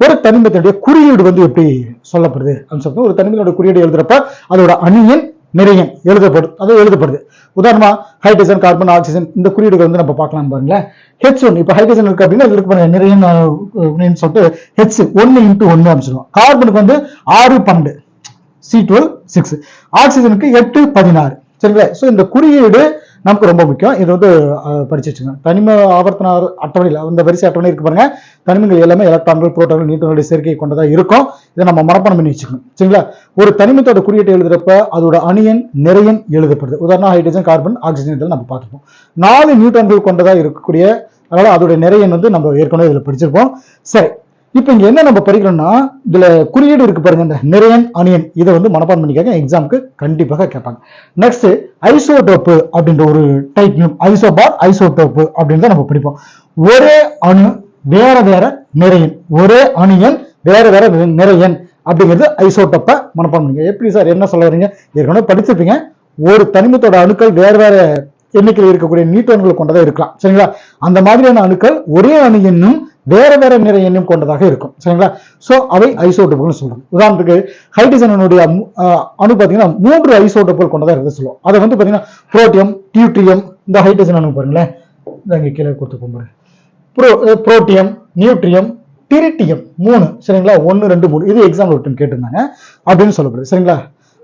ஒரு தனிமத்தினுடைய குறியீடு வந்து எப்படி சொல்லப்படுது? அப்படின்னு சொல்லிட்டு ஒரு தனிமத்தோட குறியீடு எழுதுறப்ப அதோட அணியன் நிறையன் எழுதப்படும் அது எழுதப்படுது. உதாரணமா ஹைட்ரஜன் கார்பன் ஆக்சிஜன் இந்த குறியீடுகள் வந்து நம்ம பார்க்கலாம் பாருங்களேன். ஹெச் ஒன் இப்போ ஹைட்ரஜன் இருக்கு அப்படின்னா இதுக்கு பாருங்க நிறைய சொல்லிட்டு ஹெச் ஒன்னு இன்ட்டு ஒன்னு அமைச்சிருவோம் சொல்லுவோம். கார்பனுக்கு வந்து ஆறு பன்னெண்டு சி டுவெல் சிக்ஸ் ஆக்சிஜனுக்கு எட்டு பதினாறு. சரிங்களா? ஸோ இந்த குறியீடு நமக்கு ரொம்ப முக்கியம். இது வந்து அஹ், படிச்சு வச்சுங்க தனிம ஆவர்த்தன அட்டவணையில் அந்த வரிசை அட்டவணை இருக்கு பாருங்க. தனிமங்கள் எல்லாமே எலக்ட்ரான்கள் புரோட்டான்கள் நியூட்ரான்களுடைய சேர்க்கை கொண்டதாக இருக்கும். இதை நம்ம மனப்பாடம் பண்ணி வச்சுக்கணும். சரிங்களா? ஒரு தனிமத்தோட குறியீட்டை எழுதுறப்ப அதோட அணியன் நிறையன் எழுதப்படுது. உதாரணம் ஹைட்ரஜன் கார்பன் ஆக்சிஜன் இதெல்லாம் நம்ம பார்த்துப்போம். நாலு நியூட்ரான்கள் கொண்டதாக இருக்கக்கூடிய அதனால அதோட நிறையன் வந்து நம்ம ஏற்கனவே இதில் படிச்சிருப்போம். சரி. இப்போ இங்க என்ன நம்ம படிக்கிறோம்னா இதுல குறியீடு இருக்கு பாருங்க இந்த நிறையன் அணியன் இதை வந்து மனப்பாடம் பண்ணிக்காங்க எக்ஸாமுக்கு கண்டிப்பாக கேட்பாங்க. நெக்ஸ்ட் ஐசோடோப்பு அப்படின்ற ஒரு டைப் ஐசோபார் ஐசோடோப்பு அப்படின்னு தான் நம்ம படிப்போம். ஒரே அணு வேற வேற நிறையன். ஒரே அணியன் வேற வேற நிறையன் அப்படிங்கிறது ஐசோடோப்பை மனப்பாடம் பண்ணிக்க எப்படி சார் என்ன சொல்ல வரீங்க ஏற்கனவே படிச்சிருப்பீங்க. ஒரு தனிமத்தோட அணுக்கள் வேற வேற எண்ணிக்கையில் இருக்கக்கூடிய நியூட்ரான்கள் கொண்டதாக இருக்கலாம். சரிங்களா? அந்த மாதிரியான அணுக்கள் ஒரே அணு எண்ணும் வேற வேற நிற எண்ணும் கொண்டதாக இருக்கும். சரிங்களா? சோ அவை ஐசோடோப்புகள் சொல்லுவோம் உதாரணத்துக்கு ஹைட்ரஜனுடைய அணு பார்த்தீங்கன்னா மூன்று ஐசோட்டோப்புகள் கொண்டதாக இருக்கு சொல்லுவோம். அதை வந்து பார்த்தீங்கன்னா புரோட்டியம் டியூட்ரியம் இந்த ஹைட்ரஜன் அணு பாருங்களேன். இந்த இங்க கீழே கொடுத்து போகும்போது ப்ரோ புரோட்டியம் நியூட்ரியம் டிரிட்டியம் மூணு. சரிங்களா? ஒன்று ரெண்டு மூணு. இது எக்ஸாம்பிள் ஒட்டும் கேட்டிருந்தாங்க. அப்படின்னு சொல்லப்படுது. சரிங்களா?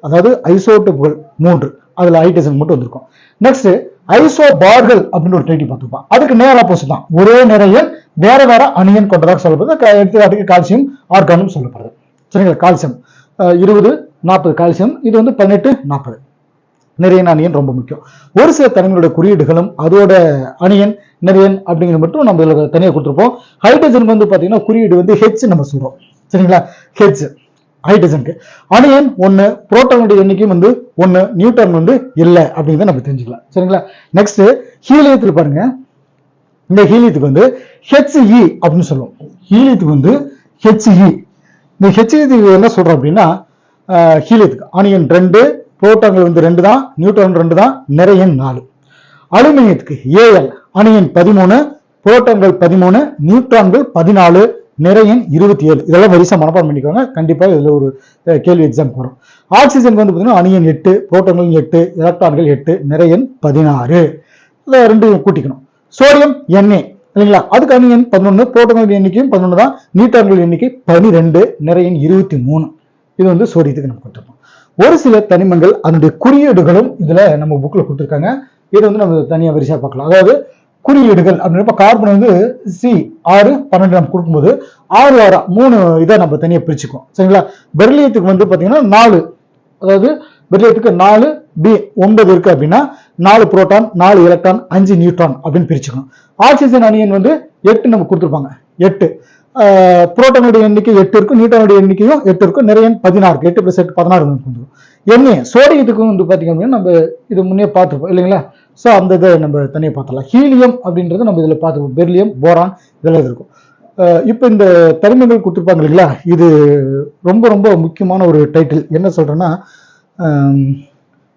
அதாவது ஐசோட்டோப்புகள் மூன்று. அதுல ஹைட்ரஜன் மட்டும் வந்திருக்கும். நெக்ஸ்ட் ஐசோ பார்கள் அப்படின்னு ஒரு டைட்டி பார்த்துப்பான் அதுக்கு நேர் ஆப்போசிட் தான். ஒரே நிறையில் வேற வேற அணியன் கொண்டதாக சொல்லப்படுது. எடுத்துக்காட்டுக்கு கால்சியம் ஆர்கானும் சொல்லப்படுது. சரிங்களா? கால்சியம் இருபது நாற்பது கால்சியம் இது வந்து பதினெட்டு நாற்பது. நிறையன் அணியன் ரொம்ப முக்கியம். ஒரு சில தனிமங்களோட குறியீடுகளும் அதோட அணியன் நிறையன் அப்படிங்கிறது மட்டும் நம்ம இதில் தனியாக கொடுத்துருப்போம். ஹைட்ரஜன் வந்து பார்த்தீங்கன்னா குறியீடு வந்து ஹெச் நம்ம சொல்றோம். சரிங்களா? ஹெச் ஹைட்ரஜனுக்கு அணியன் ஒன்று புரோட்டானுடைய எண்ணிக்கையும் வந்து ஒன்று நியூட்டன் வந்து இல்லை அப்படிங்கிறத நம்ம தெரிஞ்சுக்கலாம். சரிங்களா? நெக்ஸ்ட் ஹீலியத்தில் பாருங்க. இந்த ஹீலியத்துக்கு வந்து ஹெச்இ அப்படின்னு சொல்லுவோம். ஹீலியத்துக்கு வந்து ஹெச்இ இந்த ஹெச்இ என்ன சொல்றோம் அப்படின்னா ஹீலியத்துக்கு அணியன் ரெண்டு புரோட்டான்கள் வந்து ரெண்டு தான் நியூட்ரான் ரெண்டு தான் நிறைய நாலு. அலுமினியத்துக்கு ஏஎல் அணியன் பதிமூணு புரோட்டான்கள் பதிமூணு நியூட்ரான்கள் பதினாலு நிறையன் இருபத்தி ஏழு. இதெல்லாம் வரிசை மனப்பாடம் பண்ணிக்கோங்க கண்டிப்பாக இதில் ஒரு கேள்வி எக்ஸாம் வரும். ஆக்சிஜனுக்கு வந்து பார்த்தீங்கன்னா அணியன் எட்டு புரோட்டான்கள் எட்டு எலக்ட்ரான்கள் எட்டு நிறையன் பதினாறு. இதை ரெண்டையும் கூட்டிக்கணும். சோடியம் எண்ணெய் இல்லைங்களா? அதுக்கு அணியன் பதினொன்று புரோட்டான்கள் எண்ணிக்கையும் பதினொன்று தான். நீட்டான்கள் எண்ணிக்கை பனிரெண்டு நிறையன் இருபத்தி மூணு. இது வந்து சோடியத்துக்கு நம்ம கொடுத்துருக்கோம். ஒரு சில தனிமங்கள் அதனுடைய குறியீடுகளும் இதில் நம்ம புக்கில் கொடுத்துருக்காங்க. இது வந்து நம்ம தனியாக வரிசையாக பார்க்கலாம். அதாவது குறியீடுகள் அப்படின்றப்ப கார்பன் வந்து சி ஆறு பன்னெண்டு நம்ம கொடுக்கும்போது ஆறு ஆறா மூணு இதை நம்ம தனியாக பிரிச்சுக்குவோம். சரிங்களா? பெர்லியத்துக்கு வந்து பார்த்தீங்கன்னா நாலு. அதாவது பெர்லியத்துக்கு நாலு பி ஒன்பது இருக்கு அப்படின்னா நாலு புரோட்டான் நாலு எலக்ட்ரான் அஞ்சு நியூட்ரான் அப்படின்னு பிரிச்சுக்கணும். ஆக்சிஜன் அணியன் வந்து எட்டு நம்ம கொடுத்துருப்பாங்க. எட்டு. புரோட்டனுடைய புரோட்டானுடைய எண்ணிக்கை எட்டு இருக்கும் நியூட்ரானுடைய எண்ணிக்கையும் எட்டு இருக்கும். நிறைய பதினாறு எட்டு பிளஸ் எட்டு பதினாறு எண்ணெய் சோடியத்துக்கும் வந்து பார்த்தீங்க அப்படின்னா நம்ம இது முன்னே பார்த்துருப்போம். இல்லைங்களா? ஸோ அந்த இதை நம்ம தனியாக பார்த்துடலாம். ஹீலியம் அப்படின்றது நம்ம இதில் பார்த்துருப்போம் பெர்லியம் போரான் இதெல்லாம் இருக்கும் இப்போ இந்த தனிமங்கள் கொடுத்துருப்பாங்க இல்லைங்களா? இது ரொம்ப ரொம்ப முக்கியமான ஒரு டைட்டில் என்ன சொல்றேன்னா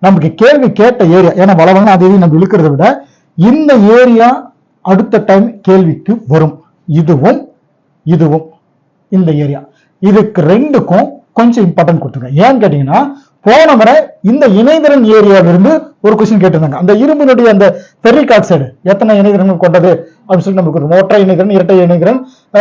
நமக்கு கேள்வி கேட்ட ஏரியா. ஏன்னா வளவங்க அது நம்ம இழுக்கிறத விட இந்த ஏரியா அடுத்த டைம் கேள்விக்கு வரும். இதுவும் இதுவும் இந்த ஏரியா. இதுக்கு ரெண்டுக்கும் கொஞ்சம் இம்பார்ட்டன்ட் கொடுத்துருங்க. ஏன்னு கேட்டிங்கன்னா போன முறை இந்த இணைதிறன் ஏரியாவிலிருந்து ஒரு கொஸ்டின் கேட்டிருந்தாங்க. அந்த இரும்பினுடைய அந்த பெரிக் ஆக்சைடு எத்தனை இணைதிறன்கள் கொண்டது அப்படின்னு சொல்லி நமக்கு ஒரு ஒற்றை இணைதிறன் இரட்டை இணைதிறன்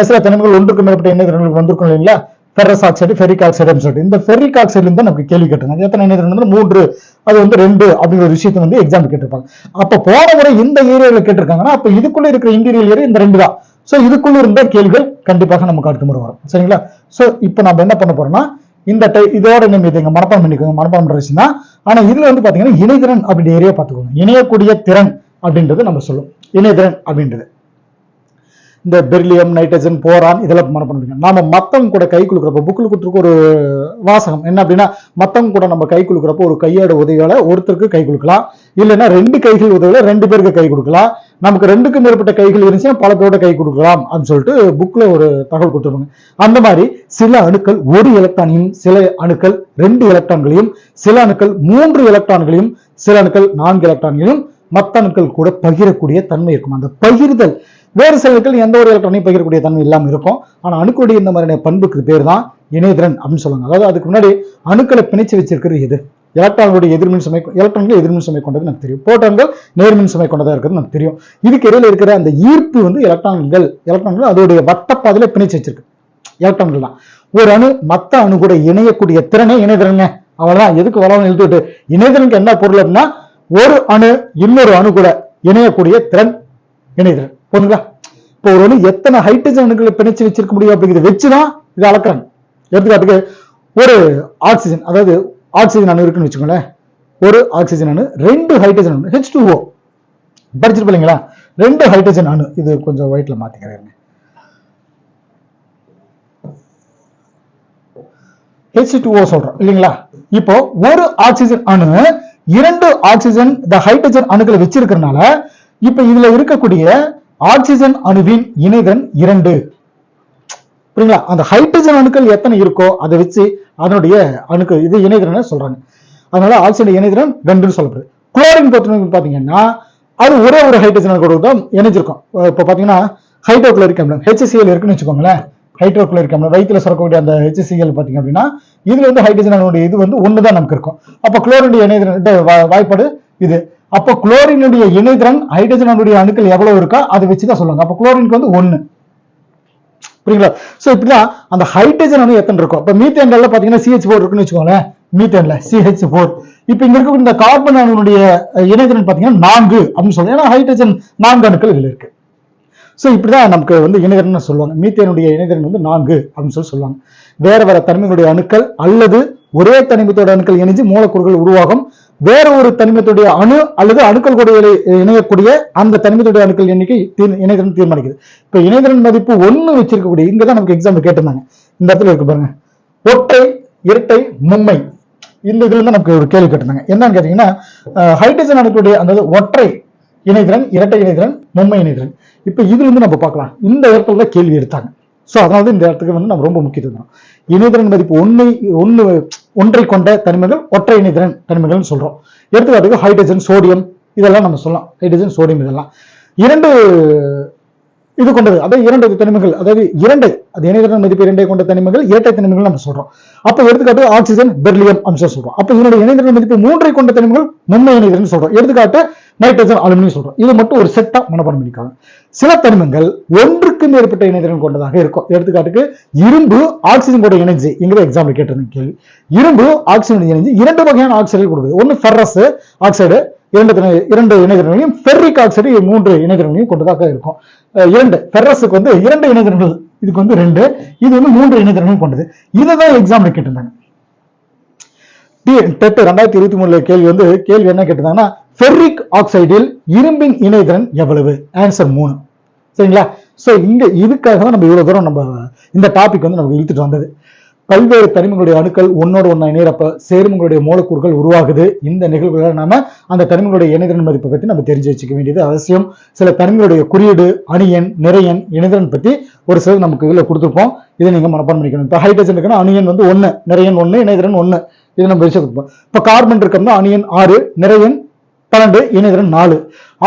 சில தனிமங்கள் ஒன்றுக்கு மேற்பட்ட இணைதிறன்கள் வந்திருக்கும் இல்லைங்களா? ஃபெரஸ் ஆக்சைடு ஃபெரிக் ஆக்சைடுன்னு சொல்லிட்டு. இந்த ஃபெரிக் ஆக்சைடு இருந்து நமக்கு கேள்வி கேட்டிருந்தாங்க. எத்தனை இணைதிறன் மூன்று அது வந்து ரெண்டு அப்படிங்கிற ஒரு விஷயத்தை வந்து எக்ஸாம் கேட்டிருப்பாங்க. அப்போ போன முறை இந்த ஏரியாவில் கேட்டிருக்காங்கன்னா அப்போ இதுக்குள்ள இருக்கிற இன்டீரியல் ஏரியா இந்த ரெண்டு தான். ஸோ இதுக்குள்ள இருந்த கேள்விகள் கண்டிப்பாக நமக்கு அடுத்த முறை வரும். சரிங்களா? ஸோ இப்போ நம்ம என்ன பண்ண போறோம்னா இந்த டை இதோட நம்ம இதை மனப்பாடம் பண்ணிக்கோங்க மனப்பாடம் பண்ணுறதுன்னா ஆனால் இதில் ஆனா இதுல வந்து பாத்தீங்கன்னா இணைதிறன் அப்படின்ற ஏரியா பார்த்துக்கோங்க. இணையக்கூடிய திறன் அப்படின்றது நம்ம சொல்லுவோம். இணையதிறன் அப்படின்றது. இந்த பெர்லியம் நைட்ரஜன் போரான் இதெல்லாம் மனப்பாடம் பண்ணிக்கணும் முடியும் நாம கூட கை குலுக்குறப்ப புக்கில் கொடுத்துருக்க ஒரு வாசகம் என்ன அப்படின்னா மத்தவங்க கூட நம்ம கை குலுக்குறப்போ ஒரு கையோட உதவியால் ஒருத்தருக்கு கை கொடுக்கலாம் இல்லைன்னா ரெண்டு கைகள் உதவியில் ரெண்டு பேருக்கு கை கொடுக்கலாம். நமக்கு ரெண்டுக்கும் மேற்பட்ட கைகள் இருந்துச்சுன்னா பல பேரோட கை கொடுக்கலாம் அப்படின்னு சொல்லிட்டு புக்ல ஒரு தகவல் கொடுத்துருப்பாங்க. அந்த மாதிரி சில அணுக்கள் ஒரு எலக்ட்ரானையும் சில அணுக்கள் ரெண்டு எலக்ட்ரான்களையும் சில அணுக்கள் மூன்று எலக்ட்ரான்களையும் சில அணுக்கள் நான்கு எலக்ட்ரான்களையும் மத்த அணுக்கள் கூட பகிரக்கூடிய தன்மை இருக்கும். அந்த பகிர்தல் வேறு சில அணுக்கள் எந்த ஒரு எலக்ட்ரானையும் பகிரக்கூடிய தன்மை இல்லாமல் இருக்கும். ஆனா அணுக்களுடைய இந்த மாதிரியான பண்புக்கு பேர் தான் இணைதிறன் அப்படின்னு சொல்லுவாங்க. அதாவது அதுக்கு முன்னாடி அணுக்களை பிணைச்சு வச்சிருக்கிறது எது? எலக்ட்ரான்களுடைய எதிர்மின் சுமை எலக்ட்ரான்கள் எதிர்மின் சுமை கொண்டது நமக்கு தெரியும். புரோட்டான்கள் நேர்மின் சுமை கொண்டதாக இருக்கிறது நமக்கு தெரியும். இதுக்கு இடையில இருக்கிற அந்த ஈர்ப்பு வந்து எலக்ட்ரான்கள் எலக்ட்ரான்கள் அதோடைய வட்டப்பாதையில பிணைச்சு வச்சிருக்கு. எலக்ட்ரான்கள் தான். ஒரு அணு மத்த அணு கூட இணையக்கூடிய திறனே இணைதிறங்க அவ்வளவுதான். எதுக்கு வளவன் எழுதிட்டு இணைதிறனுக்கு என்ன பொருள் அப்படின்னா ஒரு அணு இன்னொரு அணு கூட இணையக்கூடிய திறன் இணைதிறன் போதுங்களா இப்போ ஒரு அணு எத்தனை ஹைட்ரஜன் அணுக்களை பிணைச்சு வச்சிருக்க முடியும் அப்படிங்கிறத வச்சுதான் இதை அளக்குறாங்க. எடுத்துக்காட்டுக்கு ஒரு ஆக்சிஜன் அதாவது ஆக்சிஜன் அணு இருக்குன்னு வச்சுக்கோங்களேன். ஒரு ஆக்சிஜன் அணு ரெண்டு ஹைட்ரஜன் அணு ஹெச் டூ ஓ படிச்சிருப்பீங்களா ரெண்டு ஹைட்ரஜன் அணு. இது கொஞ்சம் ஒயிட்ல மாத்திக்கிறேன். ஹெச் டூ ஓ சொல்றோம் இல்லைங்களா? இப்போ ஒரு ஆக்சிஜன் அணு இரண்டு ஆக்சிஜன் இந்த ஹைட்ரஜன் அணுக்களை வச்சிருக்கிறதுனால இப்ப இதுல இருக்கக்கூடிய ஆக்சிஜன் அணுவின் இணைதன் இரண்டு. புரியுங்களா? அந்த ஹைட்ரஜன் அணுக்கள் எத்தனை இருக்கோ அதை வச்சு அதனுடைய அணுக்கள் இது இணைதிறன் சொல்றாங்க. அதனால ஆக்சிஜன் இணைதிறன் ரெண்டுன்னு சொல்லப்படுது. குளோரின் பொறுத்தவரைக்கும் பார்த்தீங்கன்னா அது ஒரே ஒரு ஹைட்ரஜன் கூட தான் இணைஞ்சிருக்கும். இப்போ பாத்தீங்கன்னா ஹைட்ரோகுளோரிக் அமிலம் ஹெச்சிஎல் இருக்குன்னு வச்சுக்கோங்களேன். ஹைட்ரோகுளோரிக் அமிலம் வயிற்றுல சுரக்கக்கூடிய அந்த ஹெச்சிஎல் பாத்தீங்க அப்படின்னா இதுல வந்து ஹைட்ரஜன் அணுடைய இது வந்து ஒன்று தான் நமக்கு இருக்கும். அப்போ குளோரினுடைய இணைதிறன் வா- வாய்ப்பாடு இது. அப்போ குளோரினுடைய இணைதிறன் ஹைட்ரஜன் அணுடைய அணுக்கள் எவ்வளவு இருக்கோ அதை வச்சு தான் சொல்லுவாங்க. அப்போ குளோரினுக்கு வந்து ஒன்று புரியுங்களா சோ இப்படிதான் அந்த ஹைட்ரஜன் அணு எத்தனை இருக்கும்? இப்போ மீத்தேன்ல பாத்தீங்கன்னா சிஹெச் ஃபோர் இருக்குன்னு வச்சுக்கோங்களேன். மீத்தேன்ல சிஹெச் ஃபோர் இப்ப இங்க இருக்கக்கூடிய இந்த கார்பன் அணுனுடைய இணைதிறன் பாத்தீங்கன்னா நான்கு அப்படின்னு சொல்லுவாங்க. ஏன்னா ஹைட்ரஜன் நான்கு அணுக்கள் இதில் இருக்கு. சோ இப்படிதான் நமக்கு வந்து இணைதிறன் சொல்லுவாங்க. மீத்தேனுடைய இணைதிறன் வந்து நான்கு அப்படின்னு சொல்லி சொல்லுவாங்க. வேற வேற தன்மையினுடைய அணுக்கள் அல்லது ஒரே தனிமத்தோட அணுக்கள் இணைஞ்சு மூலக்கூறுகள் உருவாகும். வேற ஒரு தனிமத்துடைய அணு அல்லது அணுக்கள் கூட இணையக்கூடிய அந்த தனிமத்துடைய அணுக்கள் எண்ணிக்கை இணைதிறன் தீர்மானிக்குது. இப்ப இணைதிறன் மதிப்பு ஒண்ணு வச்சிருக்கக்கூடிய இங்கதான் நமக்கு எக்ஸாம்பிள் கேட்டிருந்தாங்க. இந்த இடத்துல இருக்கு பாருங்க. ஒற்றை இரட்டை மும்மை. இந்த இதுல இருந்து நமக்கு ஒரு கேள்வி கேட்டிருந்தாங்க. என்னன்னு கேட்டீங்கன்னா ஹைட்ரஜன் அணுக்களுடைய அந்த ஒற்றை இணைதிறன் இரட்டை இணைதிறன் மும்மை இணைதிறன் இப்ப இதுல இருந்து நம்ம பார்க்கலாம். இந்த இடத்துல கேள்வி எடுத்தாங்க. சோ அதனால இந்த இடத்துக்கு வந்து நம்ம ரொம்ப முக்கியத்துவம் தரோம். இணைதிறன் மதிப்பு ஒன்றை ஒன்னு ஒன்றை கொண்ட தனிமங்கள் ஒற்றை இணைதிறன் தனிமங்கள்னு சொல்றோம். எடுத்துக்காட்டுக்கு ஹைட்ரஜன் சோடியம் இதெல்லாம் நம்ம சொல்லலாம். ஹைட்ரஜன் சோடியம் இதெல்லாம். இரண்டு இது கொண்டது அதாவது இரண்டு தனிமங்கள் அதாவது இரண்டு அது இணைதிறன் மதிப்பு இரண்டை கொண்ட தனிமங்கள் இரட்டை தனிமங்கள் நம்ம சொல்றோம். அப்ப எடுத்துக்காட்டு ஆக்சிஜன் பெர்லியம் அம்சம் சொல்றோம். அப்ப இதனுடைய இணைதிறன் மதிப்பு மூன்றை கொண்ட தனிமங்கள் முன்மை இணைதிறன் சொல்றோம். எடுத்துக்காட்டு நைட்ரஜன் அலுமினியம் சொல்றோம். இது மட்டும் ஒரு செட்டா மனப்பாடம் பண்ணிக்காங்க. சில தனிமங்கள் ஒன்றுக்கு மேற்பட்ட இணைதிறன் கொண்டதாக இருக்கும். எடுத்துக்காட்டுக்கு இரும்பு ஆக்சிஜன் கூட இணைஞ்சு இங்கே எக்ஸாம்பிள் கேட்டிருந்தேன் கேள்வி. இரும்பு ஆக்சிஜன் இணைஞ்சு இரண்டு வகையான ஆக்சைடு கொடுக்குது. ஒன்னு ஃபெர்ரஸ் ஆக்சைடு இரண்டு இரண்டு இணைதிறனையும் ஃபெர்ரிக் ஆக்சைடு மூன்று இணைதிறனையும் கொண்டதாக இருக்கும். இரண்டு ஃபெர்ரஸுக்கு வந்து இரண்டு இணைதிறன்கள் இதுக்கு வந்து ரெண்டு இது வந்து மூன்று இணைதிறன்கள் கொண்டது. இதை தான் எக்ஸாம்பிள் கேட்டிருந்தாங்க டெட் ரெண்டாயிரத்தி இருபத்தி மூணுல கேள்வி வந்து கேள்வி என்ன கேட்டிருந்தாங்கன்னா ஃபெர்ரிக் ஆக்சைடில் இரும்பின் இணைதிறன் எவ்வளவு? ஆன்சர் மூணு. சரிங்களா? ஸோ இங்கே இதுக்காக தான் நம்ம இவ்வளோ தூரம் நம்ம இந்த டாபிக் வந்து நமக்கு இழுத்துட்டு வந்தது. பல்வேறு தனிமங்களுடைய அணுக்கள் ஒன்னோட ஒன்றா இணையறப்ப சேர்மங்களுடைய மூலக்கூறுகள் உருவாகுது. இந்த நிகழ்வுகளை நாம அந்த தனிமங்களுடைய இணைதிறன் மதிப்பை பற்றி நம்ம தெரிஞ்சு வச்சுக்க வேண்டியது அவசியம். சில தனிமங்களுடைய குறியீடு அணியன் நிறையன் இணைதிறன் பற்றி ஒரு சிலர் நமக்கு இதில் கொடுத்துருப்போம். இதை நீங்கள் மனப்பாடம் பண்ணிக்கணும். இப்போ ஹைட்ரஜன் இருக்குன்னா அணியன் வந்து ஒன்று நிறையன் ஒன்று இணைதிறன் ஒன்று இது நம்ம விஷயம் கொடுப்போம் இப்போ கார்பன் இருக்கோம்னா அணியன் ஆறு நிறையன் பன்னெண்டு இணையதிறன் நாலு.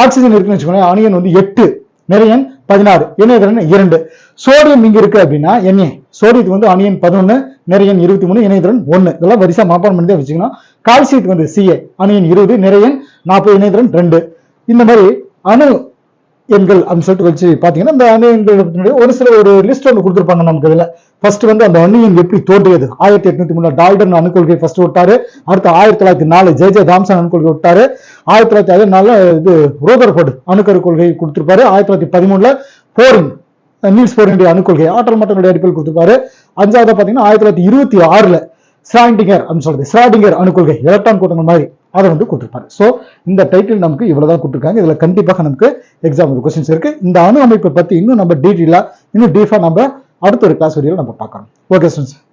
ஆக்சிஜன் இருக்குன்னு வச்சுக்கோங்களேன் அணியன் வந்து எட்டு நிறையன் பதினாறு இணையதிறன் இரண்டு. சோடியம் இங்க இருக்கு அப்படின்னா என்ன? சோடியத்துக்கு வந்து அணியன் பதினொன்னு நிறையன் இருபத்தி மூணு இணையதிறன் ஒன்னு. இதெல்லாம் வரிசா மாப்பான் பண்ணி தான் வச்சுக்கணும். கால்சியத்துக்கு வந்து சிஏ அணியன் இருபது நிறையன் நாற்பது இணையதிறன் ரெண்டு. இந்த மாதிரி அணு எண்கள் அப்படின்னு சொல்லிட்டு வச்சு பாத்தீங்கன்னா இந்த அணு எண்கள் ஒரு சில ஒரு லிஸ்ட் ஒன்று கொடுத்துருப்பாங்க நமக்கு இதில். ஃபர்ஸ்ட் வந்து அந்த அணியன் எப்படி தோன்றியது? ஆயிரத்தி எட்நூத்தி மூணு டால்டன் அணுக்கொள்கை ஃபர்ஸ்ட் விட்டாரு. அடுத்து ஆயிரத்தி தொள்ளாயிரத்தி நாலு ஜே ஜே தாம்சன் அணுக்கொள்கை விட்டாரு. ஆயிரத்தி தொள்ளாயிரத்தி அதனால இது ரோதர்ஃபோர்டு அணுக்கரு கொள்கை கொடுத்திருப்பாரு. ஆயிரத்தி தொள்ளாயிரத்தி பதிமூணுல போரின் நீல்ஸ் போரினுடைய அணுக்கொள்கை ஆற்றல் மட்டங்களுடைய அடிப்பில் கொடுத்திருப்பாரு. அஞ்சாவது பாத்தீங்கன்னா ஆயிரத்தி தொள்ளாயிரத்தி இருபத்தி ஆறுல ஸ்ராண்டிங்கர் அப்படின்னு சொல்றது ஸ்ராடிங்கர் அணுக்கொள்கை எலக்ட்ரான் கூட்டங்கள் மாதிரி அதை வந்து கொடுத்துருப்பாரு. ஸோ இந்த டைட்டில் நமக்கு இவ்வளவுதான் கொடுத்துருக்காங்க. இதுல கண்டிப்பாக நமக்கு எக்ஸாம் கொஸ்டின்ஸ் இருக்கு. இந்த அணு அமைப்பை பத்தி இன்னும் நம்ம டீட்டெயிலா இன்னும் டீஃபா நம்ம அடுத்த ஒரு கிளாஸ் வீடியோவில் நம்ம பார்க்கணும் ஓகே ஸ்டூடெண்ட்ஸ்